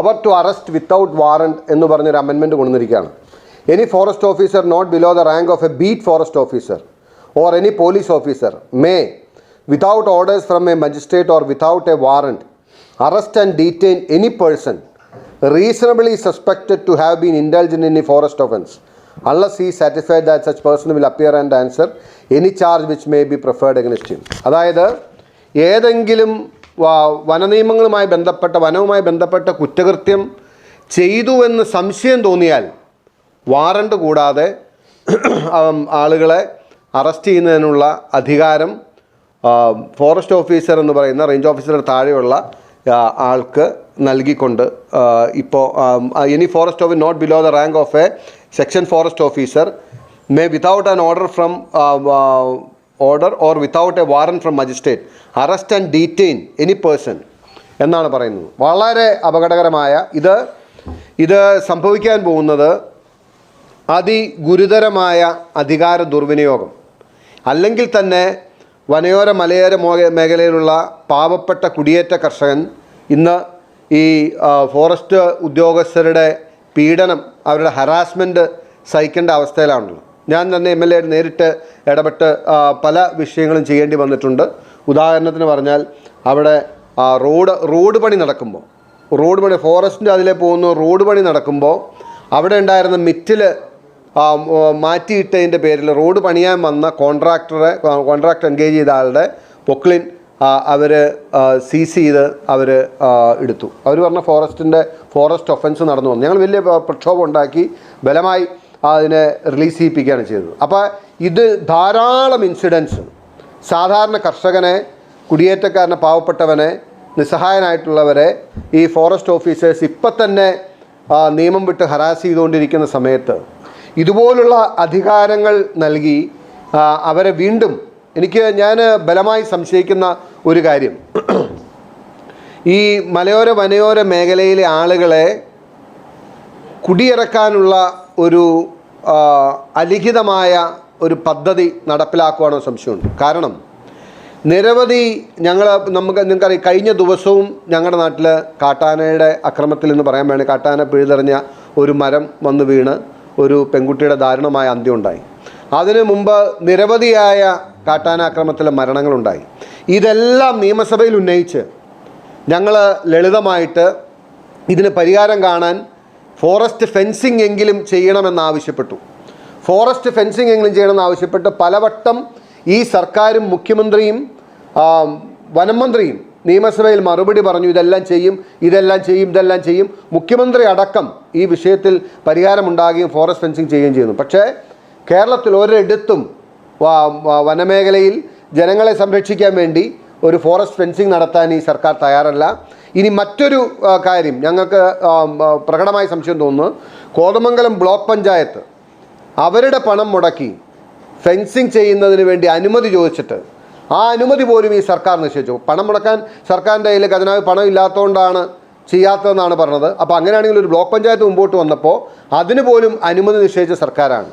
Power to arrest without warrant എന്ന് പറഞ്ഞൊരു അമെൻമെന്റ് കൊണ്ടുവന്നിരിക്കുകയാണ്. Any forest officer not below the rank of a beat forest officer or any police officer may without orders from a magistrate or without a warrant arrest and detain any person reasonably suspected to have been indulged in a forest offence unless he satisfied that such person will appear and answer any charge which may be preferred him. അതായത് ഏതെങ്കിലും വനനിയമങ്ങളുമായി ബന്ധപ്പെട്ട വനവുമായി ബന്ധപ്പെട്ട കുറ്റകൃത്യം ചെയ്തു എന്ന് സംശയം തോന്നിയാൽ warrant കൂടാതെ ആളുകളെ അറസ്റ്റ് ചെയ്യുന്നതിനുള്ള അധികാരം ഫോറസ്റ്റ് ഓഫീസർ എന്ന് പറയുന്ന റേഞ്ച് ഓഫീസറുടെ താഴെയുള്ള ആൾക്ക് നൽകിക്കൊണ്ട് ഇപ്പോൾ any forest office not below the rank of a section forest officer may without an order from order or without a warrant from magistrate arrest and detain any person എന്നാണ് പറയുന്നത്. വളരെ അപകടകരമായ ഇത്. ഇത് സംഭവിക്കാൻ പോകുന്നത് അതിഗുരുതരമായ അധികാര ദുർവിനിയോഗം. അല്ലെങ്കിൽ തന്നെ വനയോര മലയോര മേഖലയിലുള്ള പാവപ്പെട്ട കുടിയേറ്റ കർഷകൻ ഇന്ന് ഈ ഫോറസ്റ്റ് ഉദ്യോഗസ്ഥരുടെ പീഡനം അവരുടെ ഹറാസ്മെന്റ് സഹിക്കേണ്ട അവസ്ഥയിലാണല്ലോ ഞാൻ തന്നെ എം എൽ എ നേരിട്ട് ഇടപെട്ട് പല വിഷയങ്ങളും ചെയ്യേണ്ടി വന്നിട്ടുണ്ട്. ഉദാഹരണത്തിന് പറഞ്ഞാൽ അവിടെ റോഡ് റോഡ് പണി നടക്കുമ്പോൾ റോഡ് പണി ഫോറസ്റ്റിന്റെ അതിലെ പോകുന്ന റോഡ് പണി നടക്കുമ്പോൾ അവിടെ ഉണ്ടായിരുന്ന മിറ്റിൽ മാറ്റിയിട്ടതിന്റെ പേരിൽ റോഡ് പണിയാൻ വന്ന കോൺട്രാക്ടറെ കോൺട്രാക്ട് എൻഗേജ് ചെയ്ത ആളുടെ പൊക്ലിൻ അവർ സീസ് ചെയ്ത് അവർ എടുത്തു. അവർ പറഞ്ഞ ഫോറസ്റ്റിന്റെ ഫോറസ്റ്റ് ഒഫൻസ് നടന്നു വന്നു. ഞങ്ങൾ വലിയ പ്ര- പ്രക്ഷോഭം ഉണ്ടാക്കി ബലമായി അതിനെ റിലീസ് ചെയ്യിപ്പിക്കുകയാണ് ചെയ്തത്. അപ്പോൾ ഇത് ധാരാളം ഇൻസിഡൻസ് സാധാരണ കർഷകനെ കുടിയേറ്റക്കാരനെ പാവപ്പെട്ടവനെ നിസ്സഹായനായിട്ടുള്ളവരെ ഈ ഫോറസ്റ്റ് ഓഫീസേഴ്സ് ഇപ്പം തന്നെ നിയമം വിട്ട് ഹരാസ് ചെയ്തുകൊണ്ടിരിക്കുന്ന സമയത്ത് ഇതുപോലുള്ള അധികാരങ്ങൾ നൽകി അവരെ വീണ്ടും എനിക്ക് ഞാൻ ബലമായി സംശയിക്കുന്ന ഒരു കാര്യം. ഈ മലയോര വനയോര മേഖലയിലെ ആളുകളെ കുടിയിറക്കാനുള്ള ഒരു അലിഖിതമായ ഒരു പദ്ധതി നടപ്പിലാക്കുവാനോ സംശയമുണ്ട്. കാരണം നിരവധി ഞങ്ങൾ നമുക്ക് നിങ്ങൾക്കറിയാം കഴിഞ്ഞ ദിവസവും ഞങ്ങളുടെ നാട്ടിൽ കാട്ടാനയുടെ അക്രമത്തിൽ എന്ന് പറയാൻ വേണ്ടി കാട്ടാന പിഴുതെറിഞ്ഞ ഒരു മരം വന്ന് വീണ് ഒരു പെൺകുട്ടിയുടെ ദാരുണമായ അന്ത്യം ഉണ്ടായി. അതിനു മുമ്പ് നിരവധിയായ കാട്ടാന അക്രമത്തിലെ മരണങ്ങളുണ്ടായി. ഇതെല്ലാം നിയമസഭയിൽ ഉന്നയിച്ച് ഞങ്ങൾ ലളിതമായിട്ട് ഇതിന് പരിഹാരം കാണാൻ ഫോറസ്റ്റ് ഫെൻസിങ് എങ്കിലും ചെയ്യണമെന്നാവശ്യപ്പെട്ടു ഫോറസ്റ്റ് ഫെൻസിങ് എങ്കിലും ചെയ്യണമെന്നാവശ്യപ്പെട്ട് പലവട്ടം ഈ സർക്കാരും മുഖ്യമന്ത്രിയും വനം മന്ത്രിയും നിയമസഭയിൽ മറുപടി പറഞ്ഞു ഇതെല്ലാം ചെയ്യും ഇതെല്ലാം ചെയ്യും ഇതെല്ലാം ചെയ്യും. മുഖ്യമന്ത്രി അടക്കം ഈ വിഷയത്തിൽ പരിഹാരമുണ്ടാകുകയും ഫോറസ്റ്റ് ഫെൻസിങ് ചെയ്യുകയും ചെയ്യുന്നു. പക്ഷേ കേരളത്തിൽ ഒരിടത്തും വനമേഖലയിൽ ജനങ്ങളെ സംരക്ഷിക്കാൻ വേണ്ടി ഒരു ഫോറസ്റ്റ് ഫെൻസിങ് നടത്താൻ ഈ സർക്കാർ തയ്യാറല്ല. ഇനി മറ്റൊരു കാര്യം ഞങ്ങൾക്ക് പ്രകടമായ സംശയം തോന്നുന്നു. കോതമംഗലം ബ്ലോക്ക് പഞ്ചായത്ത് അവരുടെ പണം മുടക്കി ഫെൻസിങ് ചെയ്യുന്നതിന് വേണ്ടി അനുമതി ചോദിച്ചിട്ട് ആ അനുമതി പോലും ഈ സർക്കാർ നിശ്ചയിച്ചു പണം മുടക്കാൻ സർക്കാരിന്റെ കയ്യിൽ ഖജനാവ് പണം ഇല്ലാത്തതുകൊണ്ടാണ് ചെയ്യാത്തതെന്നാണ് പറഞ്ഞത്. അപ്പോൾ അങ്ങനെയാണെങ്കിൽ ഒരു ബ്ലോക്ക് പഞ്ചായത്ത് മുമ്പോട്ട് വന്നപ്പോൾ അതിന് പോലും അനുമതി നിശ്ചയിച്ച സർക്കാരാണ്.